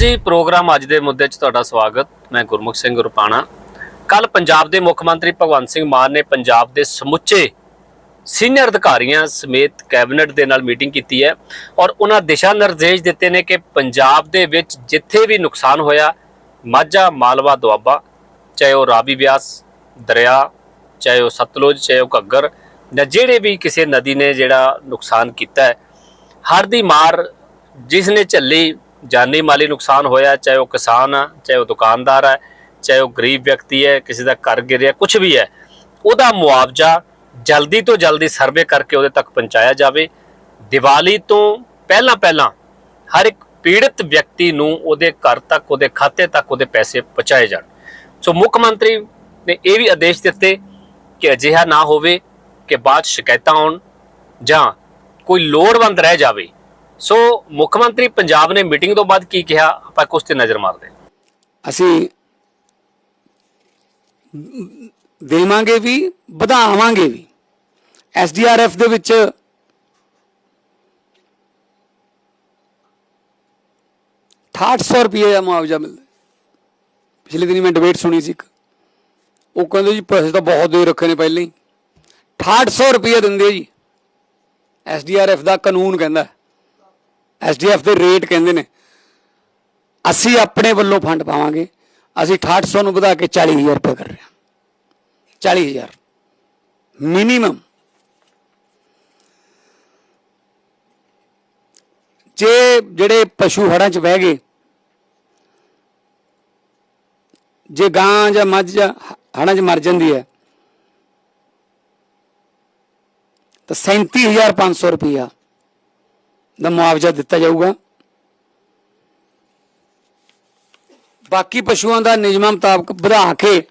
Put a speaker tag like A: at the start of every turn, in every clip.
A: ਜੀ, ਪ੍ਰੋਗਰਾਮ ਅੱਜ ਦੇ ਮੁੱਦੇ 'ਚ ਤੁਹਾਡਾ ਸਵਾਗਤ। ਮੈਂ ਗੁਰਮੁਖ ਸਿੰਘ ਰੁਪਾਣਾ। ਕੱਲ ਪੰਜਾਬ ਦੇ ਮੁੱਖ ਮੰਤਰੀ ਭਗਵੰਤ ਸਿੰਘ ਮਾਨ ਨੇ ਪੰਜਾਬ ਦੇ ਸਮੁੱਚੇ ਸੀਨੀਅਰ ਅਧਿਕਾਰੀਆਂ ਸਮੇਤ ਕੈਬਨਿਟ ਦੇ ਨਾਲ ਮੀਟਿੰਗ ਕੀਤੀ ਹੈ ਔਰ ਉਹਨਾਂ ਦਿਸ਼ਾ ਨਿਰਦੇਸ਼ ਦਿੱਤੇ ਨੇ ਕਿ ਪੰਜਾਬ ਦੇ ਵਿੱਚ ਜਿੱਥੇ ਵੀ ਨੁਕਸਾਨ ਹੋਇਆ, ਮਾਝਾ, ਮਾਲਵਾ, ਦੁਆਬਾ, ਚਾਹੇ ਉਹ ਰਾਵੀ ਬਿਆਸ, ਦਰਿਆ, ਚਾਹੇ ਉਹ ਸਤਲੁਜ, ਚਾਹੇ ਉਹ ਘੱਗਰ, ਜਾਂ ਜਿਹੜੇ ਵੀ ਕਿਸੇ ਨਦੀ ਨੇ ਜਿਹੜਾ ਨੁਕਸਾਨ ਕੀਤਾ ਹੈ, ਹੜ੍ਹ ਦੀ ਮਾਰ ਜਿਸ ਨੇ ਝੱਲੀ ਜਾਨੀ ਮਾਲੀ ਨੁਕਸਾਨ ਹੋਇਆ, ਚਾਹੇ ਉਹ ਕਿਸਾਨ ਆ, ਚਾਹੇ ਉਹ ਦੁਕਾਨਦਾਰ ਹੈ ਚਾਹੇ ਉਹ ਗਰੀਬ ਵਿਅਕਤੀ ਹੈ, ਕਿਸੇ ਦਾ ਘਰ ਗਿਰਿਆ ਕੁਝ ਵੀ ਹੈ, ਉਹਦਾ ਮੁਆਵਜ਼ਾ ਜਲਦੀ ਤੋਂ ਜਲਦੀ ਸਰਵੇ ਕਰਕੇ ਉਹਦੇ ਤੱਕ ਪਹੁੰਚਾਇਆ ਜਾਵੇ। ਦੀਵਾਲੀ ਤੋਂ ਪਹਿਲਾਂ ਪਹਿਲਾਂ ਹਰ ਇੱਕ ਪੀੜਤ ਵਿਅਕਤੀ ਨੂੰ ਉਹਦੇ ਘਰ ਤੱਕ, ਉਹਦੇ ਖਾਤੇ ਤੱਕ ਉਹਦੇ ਪੈਸੇ ਪਹੁੰਚਾਏ ਜਾਣ। ਸੋ ਮੁੱਖ ਮੰਤਰੀ ਨੇ ਇਹ ਵੀ ਆਦੇਸ਼ ਦਿੱਤੇ ਕਿ ਅਜਿਹਾ ਨਾ ਹੋਵੇ ਕਿ ਬਾਅਦ 'ਚ ਸ਼ਿਕਾਇਤਾਂ ਆਉਣ ਜਾਂ ਕੋਈ ਲੋੜਵੰਦ ਰਹਿ ਜਾਵੇ। ਸੋ ਮੁੱਖ ਮੰਤਰੀ ਪੰਜਾਬ ਨੇ ਮੀਟਿੰਗ ਤੋਂ ਬਾਅਦ ਕੀ ਕਿਹਾ? ਆਪਾਂ ਕੁਝ ਤੇ ਨਜ਼ਰ ਮਾਰਦੇ
B: ਅਸੀਂ ਦੇਵਾਂਗੇ ਵੀ, ਵਧਾਵਾਂਗੇ ਵੀ। ਐਸਡੀਆਰਐਫ ਦੇ ਵਿੱਚ ਅਠਾਹਠ ਸੌ ਰੁਪਏ ਦਾ ਮੁਆਵਜ਼ਾ ਮਿਲਦਾ ਪਿਛਲੇ ਦਿਨੀ ਮੈਂ ਡਿਬੇਟ ਸੁਣੀ ਸੀ ਇੱਕ। ਉਹ ਕਹਿੰਦੇ ਜੀ ਪੈਸੇ ਤਾਂ ਬਹੁਤ ਦੇ ਰੱਖੇ ਨੇ ਪਹਿਲਾਂ ਹੀ। 6800 ਰੁਪਏ ਦਿੰਦੇ ਆ ਜੀ। ਐਸਡੀਆਰਐਫ ਦਾ ਕਾਨੂੰਨ ਕਹਿੰਦਾ ਐਸਡੀਐਫ ਦੇ ਰੇਟ ਕਹਿੰਦੇ ਨੇ। ਅਸੀਂ ਆਪਣੇ ਵੱਲੋਂ ਫੰਡ ਪਾਵਾਂਗੇ। ਅਸੀਂ 6800 ਨੂੰ ਵਧਾ ਕੇ 40000 ਰੁਪਏ ਕਰ ਰਹੇ ਹਾਂ। 40000 ਮਿਨੀਮਮ। ਜੇ ਜਿਹੜੇ ਪਸ਼ੂ ਹੜਾਂ 'ਚ ਬਹਿ ਗਏ, ਜੇ ਗਾਂ ਜਾਂ ਮੱਝ ਜਾਂ ਹੜਾਂ 'ਚ ਮਰ ਜਾਂਦੀ ਹੈ, ਤਾਂ 37500 ਰੁਪਇਆ ਦਾ ਮੁਆਵਜ਼ਾ ਦਿੱਤਾ ਜਾਊਗਾ। ਬਾਕੀ ਪਸ਼ੂਆਂ ਦਾ ਨਿਯਮਾਂ ਮੁਤਾਬਕ ਵਧਾ ਕੇ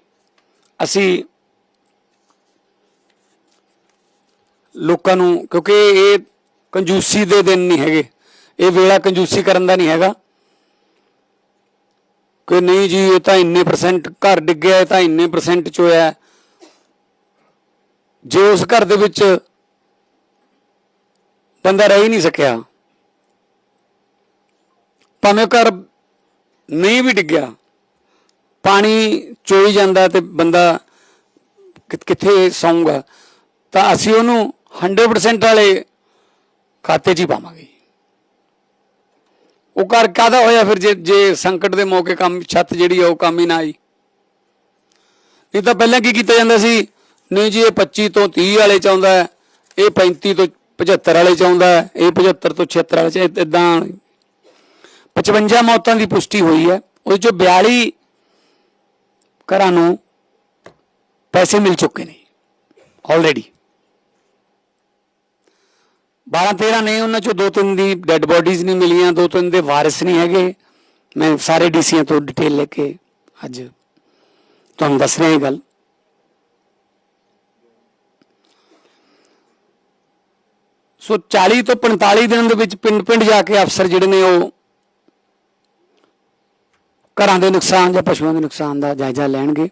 B: ਅਸੀਂ ਲੋਕਾਂ ਨੂੰ, ਕਿਉਂਕਿ ਇਹ ਕੰਜੂਸੀ ਦੇ ਦਿਨ ਨਹੀਂ ਹੈਗੇ। ਇਹ ਵੇਲਾ ਕੰਜੂਸੀ ਕਰਨ ਦਾ ਨਹੀਂ ਹੈਗਾ। ਕਿ ਨਹੀਂ ਜੀ, ਇਹ ਤਾਂ ਇੰਨੇ ਪਰਸੈਂਟ ਘਰ ਡਿੱਗਿਆ, ਇਹ ਤਾਂ ਇੰਨੇ ਪਰਸੈਂਟ ਚ ਹੋਇਆ ਜੇ ਉਸ ਘਰ ਦੇ ਵਿੱਚ ਬੰਦਾ ਰਹਿ ਹੀ ਨਹੀਂ ਸਕਿਆ ਭਾਵੇਂ ਘਰ ਨਹੀਂ ਵੀ ਡਿੱਗਿਆ, ਪਾਣੀ ਚੋਈ ਜਾਂਦਾ ਤੇ ਬੰਦਾ ਕਿੱਥੇ ਸੌਂਗਾ ਤਾਂ ਅਸੀਂ ਉਹਨੂੰ 100% ਵਾਲੇ ਖਾਤੇ 'ਚ ਹੀ ਪਾਵਾਂਗੇ। ਉਹ ਘਰ ਕਾਦਾ ਹੋਇਆ ਫਿਰ ਜੇ ਜੇ ਸੰਕਟ ਦੇ ਮੌਕੇ ਕੰਮ, ਛੱਤ ਜਿਹੜੀ ਆ ਉਹ ਕੰਮ ਹੀ ਨਾ ਆਈ? ਨਹੀਂ ਤਾਂ ਪਹਿਲਾਂ ਕੀ ਕੀਤਾ ਜਾਂਦਾ ਸੀ? ਨਹੀਂ ਜੀ, ਇਹ 25 ਤੋਂ 30 ਵਾਲੇ ਚ ਆਉਂਦਾ ਇਹ 35 ਤੋਂ 75 ਵਾਲੇ ਚ ਆਉਂਦਾ ਇਹ 75 ਤੋਂ 76 ਵਾਲੇ ਚ ਇਦਾਂ 55 ਮੌਤਾਂ ਦੀ ਪੁਸ਼ਟੀ ਹੋਈ ਹੈ। ਉਹ ਚੋਂ 42 ਘਰਾਂ ਨੂੰ ਪੈਸੇ ਮਿਲ ਚੁੱਕੇ ਨੇ। ਆਲਰੇਡੀ 12 13 ਨੇ, ਉਹਨਾਂ ਚੋਂ ਦੋ ਤਿੰਨ ਦੀ ਡੈੱਡ ਬੋਡੀਜ਼ ਨਹੀਂ ਮਿਲੀਆਂ, ਦੋ ਤਿੰਨ ਦੇ ਵਾਰਿਸ ਨਹੀਂ ਹੈਗੇ। ਮੈਂ ਸਾਰੇ ਡੀਸੀਆਂ ਤੋਂ ਡਿਟੇਲ ਲੈ ਕੇ ਅੱਜ ਤੁਹਾਨੂੰ ਦੱਸ ਰਿਹਾ ਇਹ ਗੱਲ। ਸੋ 40 ਤੋਂ 45 ਦਿਨ ਦੇ ਵਿੱਚ ਪਿੰਡ ਪਿੰਡ ਜਾ ਕੇ ਅਫਸਰ ਜਿਹੜੇ ਨੇ ਉਹ ਘਰਾਂ ਦੇ ਨੁਕਸਾਨ ਜਾਂ ਪਸ਼ੂਆਂ ਦੇ ਨੁਕਸਾਨ ਦਾ ਜਾਇਜ਼ਾ ਲੈਣਗੇ।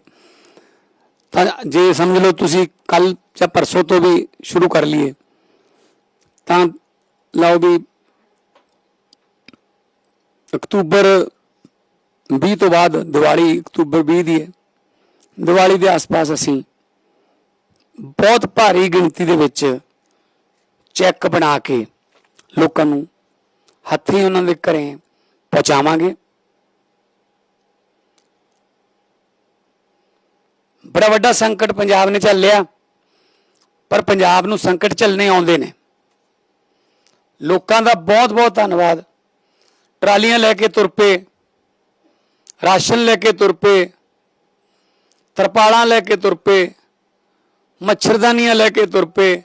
B: ਤਾਂ ਜੇ ਸਮਝ ਲਓ ਤੁਸੀਂ ਕੱਲ ਜਾਂ ਪਰਸੋਂ ਤੋਂ ਵੀ ਸ਼ੁਰੂ ਕਰ ਲਈਏ, ਤਾਂ ਲਓ ਵੀ ਅਕਤੂਬਰ 20 ਤੋਂ ਬਾਅਦ ਦੀਵਾਲੀ ਅਕਤੂਬਰ 20 ਦੀ ਹੈ। ਦੀਵਾਲੀ ਦੇ ਆਸ-ਪਾਸ ਅਸੀਂ ਬਹੁਤ ਭਾਰੀ ਗਿਣਤੀ ਦੇ ਵਿੱਚ ਚੈੱਕ ਬਣਾ ਕੇ ਲੋਕਾਂ ਨੂੰ ਹੱਥੀਂ ਉਹਨਾਂ ਦੇ ਘਰੇ ਪਹੁੰਚਾਵਾਂਗੇ। ਬੜਾ ਵੱਡਾ ਸੰਕਟ ਪੰਜਾਬ ਨੇ ਝੱਲਿਆ, ਪਰ ਪੰਜਾਬ ਨੂੰ ਸੰਕਟ ਝੱਲਣੇ ਆਉਂਦੇ ਨੇ। ਲੋਕਾਂ ਦਾ ਬਹੁਤ ਬਹੁਤ ਧੰਨਵਾਦ। ਟਰਾਲੀਆਂ ਲੈ ਕੇ ਤੁਰ ਪਏ, ਰਾਸ਼ਨ ਲੈ ਕੇ ਤੁਰ ਪਏ, ਤਰਪਾਲਾਂ ਲੈ ਕੇ ਤੁਰ ਪਏ, ਮੱਛਰਦਾਨੀਆਂ ਲੈ ਕੇ ਤੁਰ ਪਏ।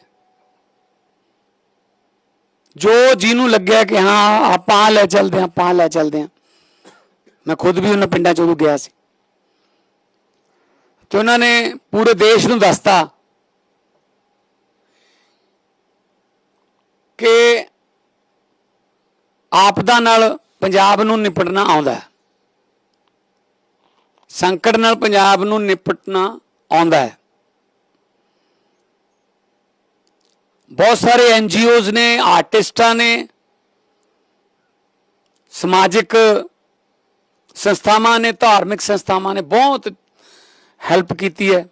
B: ਜੋ ਜਿਹਨੂੰ ਲੱਗਿਆ ਕਿ ਹਾਂ, ਆਪਾਂ ਲੈ ਚੱਲਦੇ ਹਾਂ, ਆਪਾਂ ਲੈ ਚੱਲਦੇ ਹਾਂ। ਮੈਂ ਖੁਦ ਵੀ ਉਹਨਾਂ ਪਿੰਡਾਂ 'ਚ ਉਦੋਂ ਗਿਆ ਸੀ। ਤੇ ਉਹਨਾਂ ਨੇ ਪੂਰੇ ਦੇਸ਼ ਨੂੰ ਦੱਸਤਾ ਕਿ ਆਪਦਾ ਨਾਲ ਪੰਜਾਬ ਨੂੰ ਨਿਪਟਣਾ ਆਉਂਦਾ ਹੈ। ਸੰਕਟ ਨਾਲ ਪੰਜਾਬ ਨੂੰ ਨਿਪਟਣਾ ਆਉਂਦਾ ਹੈ। ਬਹੁਤ ਸਾਰੇ ਐਨ ਐਨਜੀਓਜ਼ ਨੇ, ਆਰਟਿਸਟਾਂ ਨੇ, ਸਮਾਜਿਕ ਸੰਸਥਾਵਾਂ ਨੇ, ਧਾਰਮਿਕ ਸੰਸਥਾਵਾਂ ਨੇ, ਬਹੁਤ ਹੈਲਪ ਕੀਤੀ ਹੈ।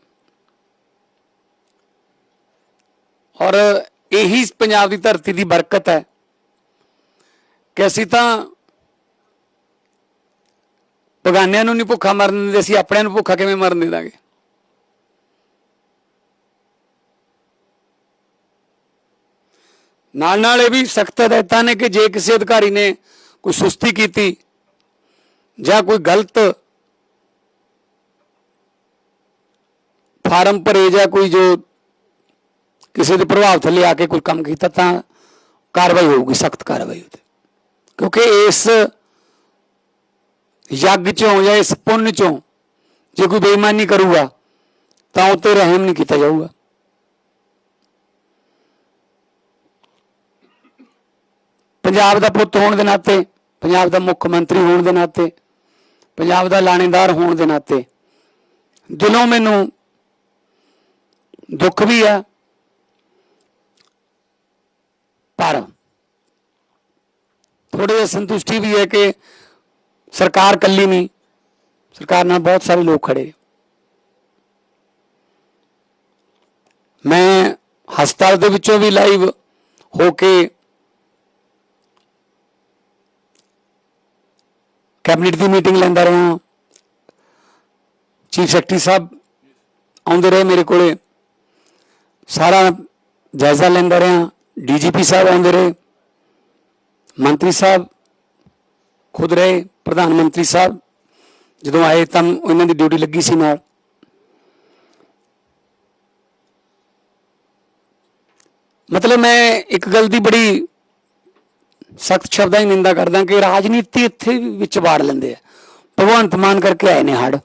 B: ਔਰ ਇਹੀ ਪੰਜਾਬ ਦੀ ਧਰਤੀ ਦੀ ਬਰਕਤ ਹੈ ਕਿ ਅਸੀਂ ਤਾਂ ਬਗਾਨਿਆਂ ਨੂੰ ਨਹੀਂ ਭੁੱਖਾ ਮਰਨ ਦਿੰਦੇ, ਅਸੀਂ ਆਪਣਿਆਂ ਨੂੰ ਭੁੱਖਾ ਕਿਵੇਂ ਮਰਨ ਦੇ ਦਾਂਗੇ ਨਾਲ ਨਾਲ ਇਹ ਵੀ ਸਖਤ ਹਦਾਇਤਾਂ ਨੇ ਕਿ ਜੇ ਕਿਸੇ ਅਧਿਕਾਰੀ ਨੇ ਕੋਈ ਸੁਸਤੀ ਕੀਤੀ ਜਾਂ ਕੋਈ ਗਲਤ ਫਾਰਮ ਭਰੇ ਜਾਂ ਕੋਈ ਜੋ ਕਿਸੇ ਦੇ ਪ੍ਰਭਾਵ ਥੱਲੇ ਆ ਕੇ ਕੋਈ ਕੰਮ ਕੀਤਾ ਤਾਂ ਕਾਰਵਾਈ ਹੋਊਗੀ, ਸਖਤ ਕਾਰਵਾਈ ਉਹਤੇ ਕਿਉਂਕਿ ਇਸ ਯੱਗ ਚੋਂ ਜਾਂ ਇਸ ਪੁੰਨ ਚੋਂ ਜੇ ਕੋਈ ਬੇਈਮਾਨੀ ਕਰੂਗਾ, ਤਾਂ ਉਹ ਤੇ ਰਹਿਮ ਨਹੀਂ ਕੀਤਾ ਜਾਊਗਾ। ਪੰਜਾਬ ਦਾ ਪੁੱਤ ਹੋਣ ਦੇ ਨਾਤੇ, ਪੰਜਾਬ ਦਾ ਮੁੱਖ ਮੰਤਰੀ ਹੋਣ ਦੇ ਨਾਤੇ, ਪੰਜਾਬ ਦਾ ਲਾਣੇਦਾਰ ਹੋਣ ਦੇ ਨਾਤੇ, ਦਿਲੋਂ ਮੈਨੂੰ ਦੁੱਖ ਵੀ ਆ ਪਰ ਥੋੜੀ ਜਿਹੀ ਸੰਤੁਸ਼ਟੀ ਵੀ ਹੈ ਕਿ ਸਰਕਾਰ ਕੱਲੀ ਨਹੀਂ ਸਰਕਾਰ ਨਾਲ ਬਹੁਤ ਸਾਰੇ ਲੋਕ ਖੜੇ ਆ। ਮੈਂ ਹਸਪਤਾਲ ਦੇ ਵਿੱਚੋਂ ਵੀ ਲਾਈਵ ਹੋ ਕੇ ਕੈਬਨਿਟ ਦੀ ਮੀਟਿੰਗ ਲੈਂਦਾ ਰਿਹਾ ਚੀਫ ਸੈਕਟਰੀ ਸਾਹਿਬ ਆਉਂਦੇ ਰਹੇ ਮੇਰੇ ਕੋਲੇ ਸਾਰਾ ਜਾਇਜ਼ਾ ਲੈਂਦਾ ਰਿਹਾ। ਡੀਜੀਪੀ ਸਾਹਿਬ ਆਉਂਦੇ ਰਹੇ। ਮੰਤਰੀ ਸਾਹਿਬ ਖੁਦ ਰਹੇ। ਪ੍ਰਧਾਨ ਮੰਤਰੀ ਸਾਹਿਬ ਜਦੋਂ ਆਏ ਤਾਂ ਉਹਨਾਂ ਦੀ ਡਿਊਟੀ ਲੱਗੀ ਸੀ ਨਾਲ। ਮਤਲਬ ਮੈਂ ਇੱਕ ਗੱਲ ਦੀ ਬੜੀ ਸਖਤ ਸ਼ਬਦਾਂ ਦੀ ਨਿੰਦਾ ਕਰਦਾ ਕਿ ਰਾਜਨੀਤੀ ਇੱਥੇ ਵਿੱਚ ਵਾੜ ਲੈਂਦੇ ਆ। ਭਗਵੰਤ ਮਾਨ ਕਰਕੇ ਆਏ ਨੇ ਹੜ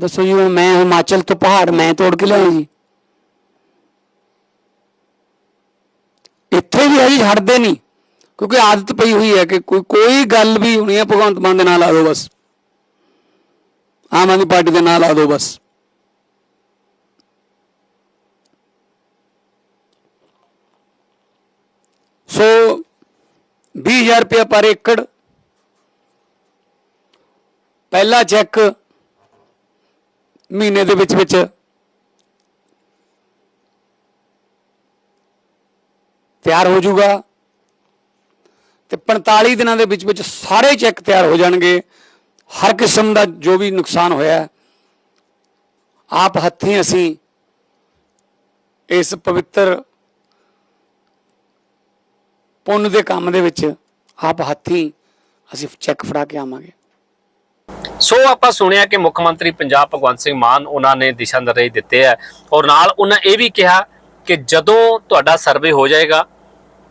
B: ਦੱਸੋ ਜੀ, ਹੁਣ ਮੈਂ ਹਿਮਾਚਲ ਤੋਂ ਪਹਾੜ ਮੈਂ ਤੋੜ ਕੇ ਲਿਆਇਆ ਜੀ। ਇੱਥੇ ਵੀ ਅਜੀ ਹਟਦੇ ਨਹੀਂ। ਕਿਉਂਕਿ ਆਦਤ ਪਈ ਹੋਈ ਹੈ ਕਿ ਕੋਈ ਕੋਈ ਗੱਲ ਵੀ ਹੋਣੀ ਹੈ, ਭਗਵੰਤ ਮਾਨ ਦੇ ਨਾਲ ਲਾ ਦਿਓ ਬਸ। ਆਮ ਆਦਮੀ ਪਾਰਟੀ ਦੇ ਨਾਲ ਲਾ ਦਿਓ ਬਸ। ਸੋ 20000 ਰੁਪਏ ਪਰ ਏਕੜ। ਪਹਿਲਾ ਚੈੱਕ ਮਹੀਨੇ ਦੇ ਵਿੱਚ ਵਿੱਚ। ਤਿਆਰ ਹੋ ਜਾਊਗਾ। ਤੇ 45 ਦਿਨਾਂ ਦੇ ਵਿੱਚ ਵਿੱਚ ਸਾਰੇ ਚੈੱਕ ਤਿਆਰ ਹੋ ਜਾਣਗੇ। ਹਰ ਕਿਸਮ ਦਾ ਜੋ ਵੀ ਨੁਕਸਾਨ ਹੋਇਆ ਆਪ ਹੱਥੀਂ ਅਸੀਂ ਇਸ ਪਵਿੱਤਰ ਪੁੰਨ ਦੇ ਕੰਮ ਦੇ ਵਿੱਚ ਆਪ ਹੱਥੀਂ ਅਸੀਂ ਚੈੱਕ ਫੜਾ ਕੇ ਆਵਾਂਗੇ।
A: ਸੋ ਆਪਾਂ ਸੁਣਿਆ ਕਿ ਮੁੱਖ ਮੰਤਰੀ ਪੰਜਾਬ ਭਗਵੰਤ ਸਿੰਘ ਮਾਨ ਉਹਨਾਂ ਨੇ ਦਿਸ਼ਾ ਨਿਰਦੇਸ਼ ਦਿੱਤੇ ਆ ਔਰ ਨਾਲ ਉਹਨਾਂ ਇਹ ਵੀ ਕਿਹਾ ਕਿ ਜਦੋਂ ਤੁਹਾਡਾ ਸਰਵੇ ਹੋ ਜਾਏਗਾ,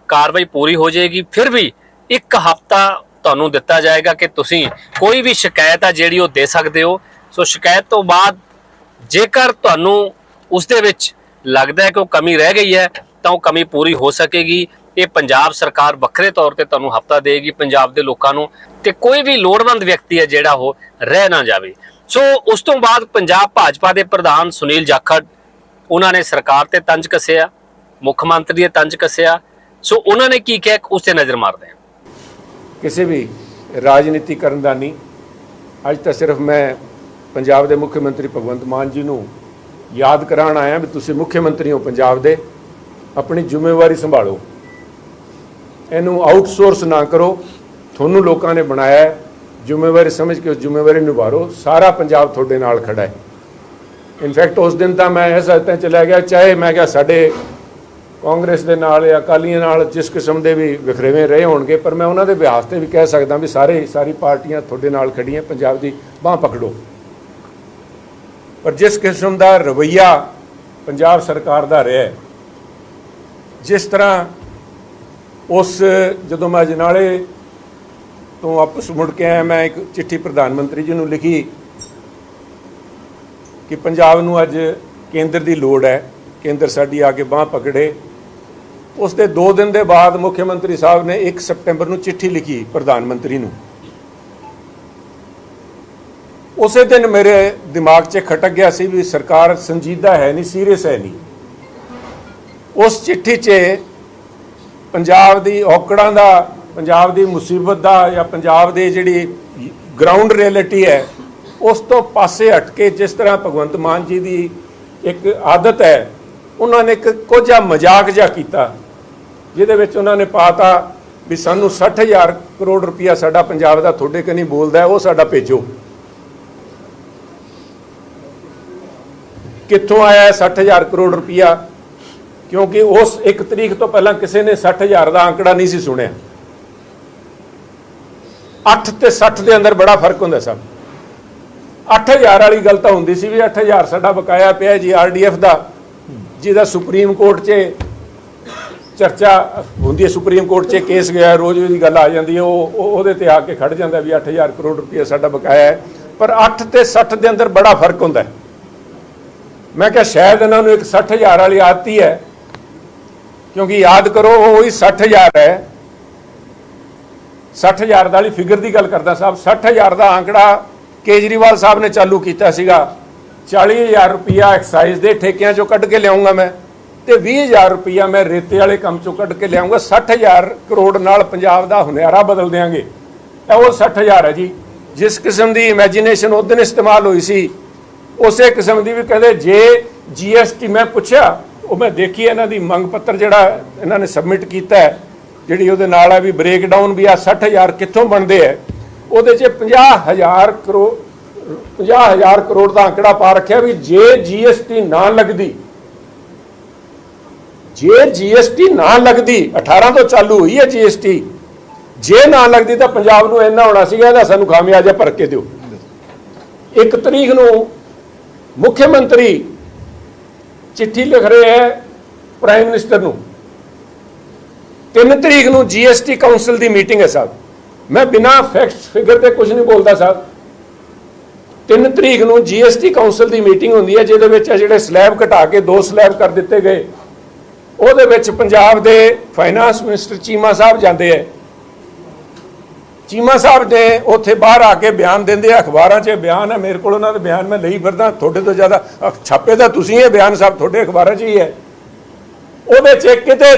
A: ਕਾਰਵਾਈ ਪੂਰੀ ਹੋ ਜਾਏਗੀ, ਫਿਰ ਵੀ ਇੱਕ ਹਫਤਾ ਤੁਹਾਨੂੰ ਦਿੱਤਾ ਜਾਏਗਾ ਕਿ ਤੁਸੀਂ ਕੋਈ ਵੀ ਸ਼ਿਕਾਇਤ ਆ ਜਿਹੜੀ ਉਹ ਦੇ ਸਕਦੇ ਹੋ। ਸੋ ਸ਼ਿਕਾਇਤ ਤੋਂ ਬਾਅਦ ਜੇਕਰ ਤੁਹਾਨੂੰ ਉਸ ਦੇ ਵਿੱਚ ਲੱਗਦਾ ਹੈ ਕਿ ਉਹ ਕਮੀ ਰਹਿ ਗਈ ਹੈ, ਤਾਂ ਉਹ ਕਮੀ ਪੂਰੀ ਹੋ ਸਕੇਗੀ। ਇਹ ਪੰਜਾਬ ਸਰਕਾਰ ਵੱਖਰੇ ਤੌਰ ਤੇ ਤੁਹਾਨੂੰ ਹਫਤਾ ਦੇਗੀ ਪੰਜਾਬ ਦੇ ਲੋਕਾਂ ਨੂੰ ਤੇ ਕੋਈ ਵੀ ਲੋੜਵੰਦ ਵਿਅਕਤੀ ਹੈ ਜਿਹੜਾ ਉਹ ਰਹਿ ਨਾ ਜਾਵੇ। ਸੋ ਉਸ ਤੋਂ ਬਾਅਦ ਪੰਜਾਬ ਭਾਜਪਾ ਦੇ ਪ੍ਰਧਾਨ ਸੁਨੀਲ ਜਾਖੜ, ਉਹਨਾਂ ਨੇ ਸਰਕਾਰ ਤੇ ਤੰਜ ਕੱਸਿਆ, ਮੁੱਖ ਮੰਤਰੀ ਦੇ ਤੰਜ ਕੱਸਿਆ। ਸੋ ਉਹਨਾਂ ਨੇ ਕੀ ਕਿਹਾ ਉਸ ਤੇ ਨਜ਼ਰ ਮਾਰਦੇ ਹਾਂ।
C: ਕਿਸੇ ਵੀ ਰਾਜਨੀਤੀ ਕਰਨ ਦਾ ਨਹੀਂ। ਅੱਜ ਤਾਂ ਸਿਰਫ ਮੈਂ ਪੰਜਾਬ ਦੇ ਮੁੱਖ ਮੰਤਰੀ ਭਗਵੰਤ ਮਾਨ ਜੀ ਨੂੰ ਯਾਦ ਕਰਾਉਣ ਆਇਆ ਵੀ ਤੁਸੀਂ ਮੁੱਖ ਮੰਤਰੀ ਹੋ ਪੰਜਾਬ ਦੇ। ਆਪਣੀ ਜ਼ਿੰਮੇਵਾਰੀ ਸੰਭਾਲੋ। ਇਹਨੂੰ ਆਊਟਸੋਰਸ ਨਾ ਕਰੋ। ਤੁਹਾਨੂੰ ਲੋਕਾਂ ਨੇ ਬਣਾਇਆ ਜ਼ਿੰਮੇਵਾਰੀ ਸਮਝ ਕੇ ਉਸ ਜ਼ਿੰਮੇਵਾਰੀ ਨਿਭਾਓ ਸਾਰਾ ਪੰਜਾਬ ਤੁਹਾਡੇ ਨਾਲ ਖੜਾ ਹੈ। ਇਨਫੈਕਟ ਉਸ ਦਿਨ ਤਾਂ ਮੈਂ ਇਸ ਹੱਦ ਤੱਕ ਚਲਾ ਗਿਆ। ਚਾਹੇ ਮੈਂ ਕਿਹਾ ਸਾਡੇ ਕਾਂਗਰਸ ਦੇ ਨਾਲ ਜਾਂ ਅਕਾਲੀਆਂ ਨਾਲ ਜਿਸ ਕਿਸਮ ਦੇ ਵੀ ਵਿਖਰੇਵੇਂ ਰਹੇ ਹੋਣਗੇ, ਪਰ ਮੈਂ ਉਹਨਾਂ ਦੇ ਵਿਆਹ ਤੇ ਵੀ ਕਹਿ ਸਕਦਾ ਵੀ ਸਾਰੇ ਸਾਰੀ ਪਾਰਟੀਆਂ ਤੁਹਾਡੇ ਨਾਲ ਖੜੀਆਂ ਪੰਜਾਬ ਦੀ ਬਾਹ ਪਕੜੋ। ਪਰ ਜਿਸ ਕਿਸਮ ਦਾ ਰਵਈਆ ਪੰਜਾਬ ਸਰਕਾਰ ਦਾ ਰਿਹਾ ਜਿਸ ਤਰ੍ਹਾਂ ਉਸ, ਜਦੋਂ ਮੈਂ ਅਜਨਾਲੇ ਤੋਂ ਵਾਪਸ ਮੁੜ ਕੇ ਆਇਆ, ਮੈਂ ਇੱਕ ਚਿੱਠੀ ਪ੍ਰਧਾਨ ਮੰਤਰੀ ਜੀ ਨੂੰ ਲਿਖੀ ਕਿ ਪੰਜਾਬ ਨੂੰ ਅੱਜ ਕੇਂਦਰ ਦੀ ਲੋੜ ਹੈ, ਕੇਂਦਰ ਸਾਡੀ ਆ ਕੇ ਬਾਹ ਪਕੜੇ। ਉਸ ਦੇ 2 ਦਿਨ ਦੇ ਬਾਅਦ ਮੁੱਖ ਮੰਤਰੀ ਸਾਹਿਬ ਨੇ 1 ਸਪਟੈਂਬਰ ਨੂੰ ਚਿੱਠੀ ਲਿਖੀ ਪ੍ਰਧਾਨ ਮੰਤਰੀ ਨੂੰ। ਉਸੇ ਦਿਨ ਮੇਰੇ ਦਿਮਾਗ 'ਚ ਖਟਕ ਗਿਆ ਸੀ ਵੀ ਸਰਕਾਰ ਸੰਜੀਦਾ ਹੈ ਨਹੀਂ, ਸੀਰੀਅਸ ਹੈ ਨਹੀਂ। ਉਸ ਚਿੱਠੀ 'ਚ ਪੰਜਾਬ ਦੀ ਔਕੜਾਂ ਦਾ, ਪੰਜਾਬ ਦੀ ਮੁਸੀਬਤ ਦਾ ਜਾਂ ਪੰਜਾਬ ਦੇ ਜਿਹੜੀ ਗਰਾਊਂਡ ਰਿਐਲਿਟੀ ਹੈ, ਉਸ ਤੋਂ ਪਾਸੇ ਹਟ ਕੇ ਜਿਸ ਤਰ੍ਹਾਂ ਭਗਵੰਤ ਮਾਨ ਜੀ ਦੀ ਇੱਕ ਆਦਤ ਹੈ, ਉਹਨਾਂ ਨੇ ਇੱਕ ਕੋਝਾ ਮਜ਼ਾਕ ਜਿਹਾ ਕੀਤਾ, ਜਿਹਦੇ ਵਿੱਚ ਉਹਨਾਂ ਨੇ ਪਾਤਾ ਵੀ ਸਾਨੂੰ 60000 ਕਰੋੜ ਰੁਪਇਆ ਸਾਡਾ ਪੰਜਾਬ ਦਾ ਤੁਹਾਡੇ ਕਨੀ ਬੋਲਦਾ ਉਹ ਸਾਡਾ ਭੇਜੋ। ਕਿੱਥੋਂ ਆਇਆ ਹੈ 60000 ਕਰੋੜ ਰੁਪਇਆ? ਕਿਉਂਕਿ ਉਸ ਇੱਕ ਤਰੀਕ ਤੋਂ ਪਹਿਲਾਂ ਕਿਸੇ ਨੇ 60000 ਦਾ ਅੰਕੜਾ ਨਹੀਂ ਸੀ ਸੁਣਿਆ। 8 ਤੇ 60 ਦੇ ਅੰਦਰ ਬੜਾ ਫ਼ਰਕ ਹੁੰਦਾ ਸਭ। 8000 ਵਾਲੀ ਗੱਲ ਤਾਂ ਹੁੰਦੀ ਸੀ ਵੀ 8000 ਸਾਡਾ ਬਕਾਇਆ ਪਿਆ ਜੀ ਆਰਡੀਐਫ ਦਾ, ਜਿਹਦਾ ਸੁਪਰੀਮ ਕੋਰਟ 'ਚ ਚਰਚਾ ਹੁੰਦੀ ਹੈ, ਸੁਪਰੀਮ ਕੋਰਟ 'ਚ ਕੇਸ ਗਿਆ, ਰੋਜ਼ ਉਹਦੀ ਗੱਲ ਆ ਜਾਂਦੀ ਹੈ, ਉਹ ਉਹਦੇ ਤੇ ਆ ਕੇ ਖੜ ਜਾਂਦਾ ਵੀ 8000 ਕਰੋੜ ਰੁਪਏ ਸਾਡਾ ਬਕਾਇਆ ਹੈ। ਪਰ 8 ਤੇ 60 ਦੇ ਅੰਦਰ ਬੜਾ ਫ਼ਰਕ ਹੁੰਦਾ ਹੈ। ਮੈਂ ਕਿਹਾ ਸ਼ਾਇਦ ਇਹਨਾਂ ਨੂੰ ਇੱਕ 60000 ਵਾਲੀ ਆਦਤ ਹੈ ਕਿਉਂਕਿ ਯਾਦ ਕਰੋ, ਉਹ ਹੀ। 60000 ਹੈ 60000 ਵਾਲੀ ਫਿਗਰ ਦੀ ਗੱਲ ਕਰਦਾ ਸਾਹਿਬ। 60000 ਦਾ ਆંકੜਾ ਕੇਜਰੀਵਾਲ ਸਾਹਿਬ ਨੇ ਚਾਲੂ ਕੀਤਾ ਸੀਗਾ। 40000 ਰੁਪਿਆ ਐਕਸਾਈਜ਼ ਦੇ ਠੇਕਿਆਂ ਚੋਂ ਕੱਢ ਕੇ ਲਿਆਉਂਗਾ ਮੈਂ ਤੇ 20000 ਰੁਪਿਆ ਮੈਂ ਰੇਤੇ ਵਾਲੇ ਕੰਮ ਚੋਂ ਕੱਢ ਕੇ ਲਿਆਉਂਗਾ। 60000 ਕਰੋੜ ਨਾਲ ਪੰਜਾਬ ਦਾ ਹੁਨਿਆਰਾ ਬਦਲ ਦੇਾਂਗੇ ਇਹ ਉਹ 60000 ਹੈ ਜੀ। ਜਿਸ ਕਿਸਮ ਦੀ ਇਮੇਜਿਨੇਸ਼ਨ ਉਸ ਦਿਨ ਇਸਤੇਮਾਲ ਹੋਈ ਸੀ, ਉਸੇ ਕਿਸਮ ਦੀ ਵੀ ਕਹਿੰਦੇ ਜੇ ਜੀਐਸਟੀ ਮੈਂ ਪੁੱਛਿਆ ਉਹ ਮੈਂ ਦੇਖੀ ਇਹਨਾਂ ਦੀ ਮੰਗ ਪੱਤਰ ਜਿਹੜਾ ਇਹਨਾਂ ਨੇ ਸਬਮਿਟ ਕੀਤਾ ਜਿਹੜੀ ਉਹਦੇ ਨਾਲ ਹੈ ਵੀ ਬ੍ਰੇਕ ਡਾਊਨ ਵੀ ਆ 60000 ਕਿੱਥੋਂ ਬਣਦੇ ਹੈ ਉਹਦੇ 'ਚ 50000 ਕਰੋੜ 50000 ਕਰੋੜ ਦਾ ਅੰਕੜਾ ਪਾ ਰੱਖਿਆ ਵੀ ਜੇ ਜੀਐਸਟੀ ਨਾ ਲੱਗਦੀ, ਜੇ ਜੀਐਸਟੀ ਨਾ ਲੱਗਦੀ 18 ਤੋਂ ਚਾਲੂ ਹੋਈ ਹੈ ਜੀਐਸਟੀ ਜੇ ਨਾ ਲੱਗਦੀ ਤਾਂ ਪੰਜਾਬ ਨੂੰ ਇੰਨਾ ਹੋਣਾ ਸੀਗਾ, ਇਹਦਾ ਸਾਨੂੰ ਖਾਮਿਆਜਾ ਭਰ ਕੇ ਦਿਓ। ਇੱਕ ਤਰੀਕ ਨੂੰ ਮੁੱਖ ਮੰਤਰੀ ਚਿੱਠੀ ਲਿਖ ਰਹੇ ਹੈ ਪ੍ਰਾਈਮ ਮਿਨਿਸਟਰ ਨੂੰ। 3 ਤਰੀਕ ਨੂੰ ਜੀਐਸਟੀ ਕਾਉਂਸਲ ਦੀ ਮੀਟਿੰਗ ਹੈ ਸਾਹਿਬ। ਮੈਂ ਬਿਨਾ ਫੈਕਟਸ ਫਿਗਰ ਤੇ ਕੁਝ ਨਹੀਂ ਬੋਲਦਾ ਸਾਹਿਬ। 3 ਤਰੀਕ ਨੂੰ ਜੀਐਸਟੀ ਕਾਉਂਸਲ ਦੀ ਮੀਟਿੰਗ ਹੁੰਦੀ ਹੈ, ਜਿਹਦੇ ਵਿੱਚ ਜਿਹੜੇ ਸਲੈਬ ਘਟਾ ਕੇ ਦੋ ਸਲੈਬ ਕਰ ਦਿੱਤੇ ਗਏ। ਉਹਦੇ ਵਿੱਚ ਪੰਜਾਬ ਦੇ ਫਾਈਨਾਂਸ ਮਿਨਿਸਟਰ ਚੀਮਾ ਸਾਹਿਬ ਜਾਂਦੇ ਹੈ। ਚੀਮਾ ਸਾਹਿਬ ਨੇ ਉੱਥੇ ਬਾਹਰ ਆ ਕੇ ਬਿਆਨ ਦਿੰਦੇ ਆ, ਅਖਬਾਰਾਂ 'ਚ ਬਿਆਨ ਹੈ ਮੇਰੇ ਕੋਲ ਉਹਨਾਂ ਦੇ ਬਿਆਨ ਮੈਂ ਲਈ ਫਿਰਦਾ, ਤੁਹਾਡੇ ਤੋਂ ਜ਼ਿਆਦਾ ਛਾਪੇ ਦਾ ਤੁਸੀਂ ਇਹ ਬਿਆਨ ਸਾਹਿਬ ਤੁਹਾਡੇ ਅਖਬਾਰਾਂ 'ਚ ਹੀ ਹੈ। ਉਹਦੇ 'ਚ ਕਿਤੇ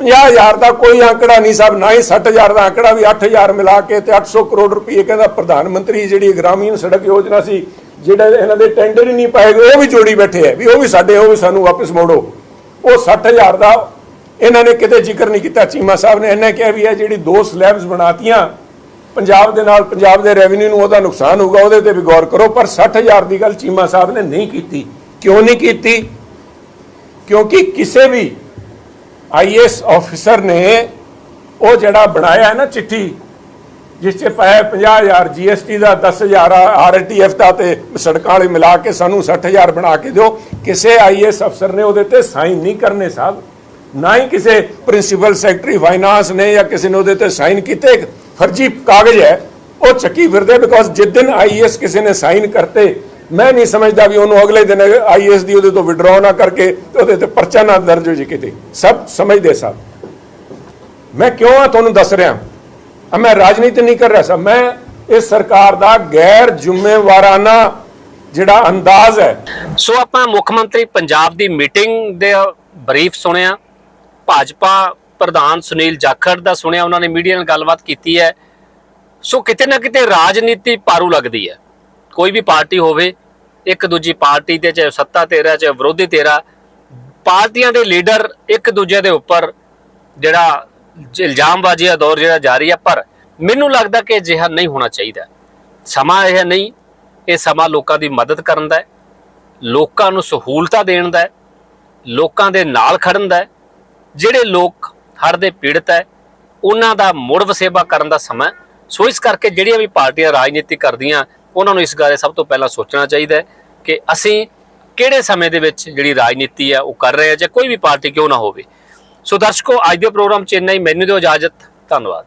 C: 50000 ਦਾ ਕੋਈ ਅੰਕੜਾ ਨਹੀਂ ਸਾਹਿਬ ਨਾ ਹੀ 60000 ਦਾ ਅੰਕੜਾ ਵੀ 8000 ਮਿਲਾ ਕੇ ਤੇ 800 ਕਰੋੜ ਰੁਪਏ ਕਹਿੰਦਾ ਪ੍ਰਧਾਨ ਮੰਤਰੀ ਜਿਹੜੀ ਗ੍ਰਾਮੀਣ ਸੜਕ ਯੋਜਨਾ ਸੀ, ਜਿਹੜੇ ਇਹਨਾਂ ਦੇ ਟੈਂਡਰ ਹੀ ਨਹੀਂ ਪਾਏ ਗਏ, ਉਹ ਵੀ ਜੋੜੀ ਬੈਠੇ ਹੈ ਵੀ ਉਹ ਵੀ ਸਾਡੇ, ਉਹ ਵੀ ਸਾਨੂੰ ਵਾਪਸ ਮੋੜੋ। ਉਹ 60000 ਦਾ ਇਹਨਾਂ ਨੇ ਕਿਤੇ ਜ਼ਿਕਰ ਨਹੀਂ ਕੀਤਾ। ਚੀਮਾ ਸਾਹਿਬ ਨੇ ਇਹਨੇ ਕਿਹਾ ਵੀ ਇਹ ਜਿਹੜੀ ਦੋ ਸਲੈਬਸ ਬਣਾਤੀਆਂ, ਪੰਜਾਬ ਦੇ ਨਾਲ ਪੰਜਾਬ ਦੇ ਰੈਵਨਿਊ ਨੂੰ ਉਹਦਾ ਨੁਕਸਾਨ ਹੋਊਗਾ, ਉਹਦੇ ਤੇ ਵੀ ਗੌਰ ਕਰੋ, ਪਰ 60000 ਦੀ ਗੱਲ ਚੀਮਾ ਸਾਹਿਬ ਨੇ ਨਹੀਂ ਕੀਤੀ। ਕਿਉਂ ਨਹੀਂ ਕੀਤੀ? ਕਿਉਂਕਿ ਕਿਸੇ ਵੀ ਆਈਐਸ ਆਫੀਸਰ ਨੇ ਉਹ ਜਿਹੜਾ ਬਣਾਇਆ ਹੈ ਨਾ ਚਿੱਠੀ, ਜਿਸ 'ਚ ਪਾਇਆ 50000 ਜੀਐਸਟੀ ਦਾ 10000 ਆਰਟੀਐਫ ਦਾ ਤੇ ਸੜਕਾਂ ਵਾਲੇ ਮਿਲਾ ਕੇ ਸਾਨੂੰ 60000 ਬਣਾ ਕੇ ਦਿਓ, ਕਿਸੇ ਆਈਐਸ ਅਫਸਰ ਨੇ ਉਹਦੇ ਤੇ ਸਾਈਨ ਨਹੀਂ ਕਰਨੇ ਸਾਹਿਬ। ਨਾ ਹੀ ਕਿਸੇ ਪ੍ਰਿੰਸੀਪਲ ਸੈਕਟਰੀ ਫਾਈਨਾਂਸ ਨੇ ਜਾਂ ਕਿਸੇ ਨੇ ਉਹਦੇ ਤੇ ਸਾਈਨ ਕੀਤੇ। ਫਰਜ਼ੀ ਕਾਗਜ਼ ਹੈ, ਉਹ ਚੱਕੀ ਫਿਰਦੇ ਬਿਕੋਜ਼ ਜਿਸ ਦਿਨ ਆਈਐਸ ਕਿਸੇ ਨੇ ਸਾਈਨ ਕਰਤੇ, ਮੈਂ ਨਹੀਂ ਸਮਝਦਾ ਵੀ ਉਹਨੂੰ ਅਗਲੇ ਦਿਨ ਆਈਐਸ ਦੀ ਉਹਦੇ ਤੋਂ ਵਿਡਰਾਅ ਨਾ ਕਰਕੇ ਉਹਦੇ ਤੇ ਪਰਚਾ ਨਾ ਦਰਜ ਹੋ ਜੇ ਕਿਤੇ। ਸਭ ਸਮਝਦੇ ਸਭ ਮੈਂ ਕਿਉਂ ਆ ਤੁਹਾਨੂੰ ਦੱਸ ਰਿਹਾ? ਆ ਮੈਂ ਰਾਜਨੀਤੀ ਨਹੀਂ ਕਰ ਰਿਹਾ ਸਾ ਮੈਂ ਇਸ ਸਰਕਾਰ ਦਾ ਗੈਰ ਜ਼ਿੰਮੇਵਾਰਾਨਾ ਜਿਹੜਾ ਅੰਦਾਜ਼ ਹੈ।
A: ਸੋ ਆਪਾਂ ਮੁੱਖ ਮੰਤਰੀ ਪੰਜਾਬ ਦੀ ਮੀਟਿੰਗ ਦੇ ਬਰੀਫ ਸੁਣਿਆ। ਭਾਜਪਾ ਪ੍ਰਧਾਨ ਸੁਨੀਲ ਜਾਖੜ ਦਾ ਸੁਣਿਆ ਉਹਨਾਂ ਨੇ ਮੀਡੀਆ ਨਾਲ ਗੱਲਬਾਤ ਕੀਤੀ ਹੈ। ਸੋ ਕਿਤੇ ਨਾ ਕਿਤੇ ਰਾਜਨੀਤੀ ਪਾਰੂ ਲੱਗਦੀ ਹੈ। ਕੋਈ ਵੀ ਪਾਰਟੀ ਹੋਵੇ, ਇੱਕ ਦੂਜੀ ਪਾਰਟੀ ਤੇ ਚਾਹੇ ਸੱਤਾ ਤੇਰਾ, ਚਾਹੇ ਵਿਰੋਧੀ ਤੇਰਾ, ਪਾਰਟੀਆਂ ਦੇ ਲੀਡਰ ਇੱਕ ਦੂਜੇ ਦੇ ਉੱਪਰ ਜਿਹੜਾ ਇਲਜ਼ਾਮਬਾਜ਼ੀ ਦਾ ਦੌਰ ਜਿਹੜਾ ਜਾਰੀ ਹੈ, ਪਰ ਮੈਨੂੰ ਲੱਗਦਾ ਕਿ ਅਜਿਹਾ ਨਹੀਂ ਹੋਣਾ ਚਾਹੀਦਾ। ਸਮਾਂ ਇਹ ਨਹੀਂ, ਇਹ ਸਮਾਂ ਲੋਕਾਂ ਦੀ ਮਦਦ ਕਰਨ ਦਾ ਹੈ। ਲੋਕਾਂ ਨੂੰ ਸਹੂਲਤਾਂ ਦੇਣ ਦਾ ਹੈ। ਲੋਕਾਂ ਦੇ ਨਾਲ ਖੜਨ ਦਾ ਹੈ। ਜਿਹੜੇ ਲੋਕ ਹੜ੍ਹ ਦੇ ਪੀੜਤ ਹੈ, ਉਹਨਾਂ ਦਾ ਮੁੜ ਵਸੇਬਾ ਕਰਨ ਦਾ ਸਮਾਂ ਸੋ ਇਸ ਕਰਕੇ ਜਿਹੜੀਆਂ ਵੀ ਪਾਰਟੀਆਂ ਰਾਜਨੀਤੀ ਕਰਦੀਆਂ, ਉਹਨਾਂ ਨੂੰ ਇਸ ਬਾਰੇ ਸਭ ਤੋਂ ਪਹਿਲਾਂ ਸੋਚਣਾ ਚਾਹੀਦਾ ਕਿ ਅਸੀਂ ਕਿਹੜੇ ਸਮੇਂ ਦੇ ਵਿੱਚ ਜਿਹੜੀ ਰਾਜਨੀਤੀ ਹੈ ਉਹ ਕਰ ਰਹੇ ਹਾਂ ਜਾਂ ਕੋਈ ਵੀ ਪਾਰਟੀ ਕਿਉਂ ਨਾ ਹੋਵੇ। ਸੋ ਦਰਸ਼ਕੋ, ਅੱਜ ਦੇ ਪ੍ਰੋਗਰਾਮ ਚ ਇੰਨਾ ਹੀ। ਮੈਨੂੰ ਦਿਓ ਇਜਾਜ਼ਤ। ਧੰਨਵਾਦ।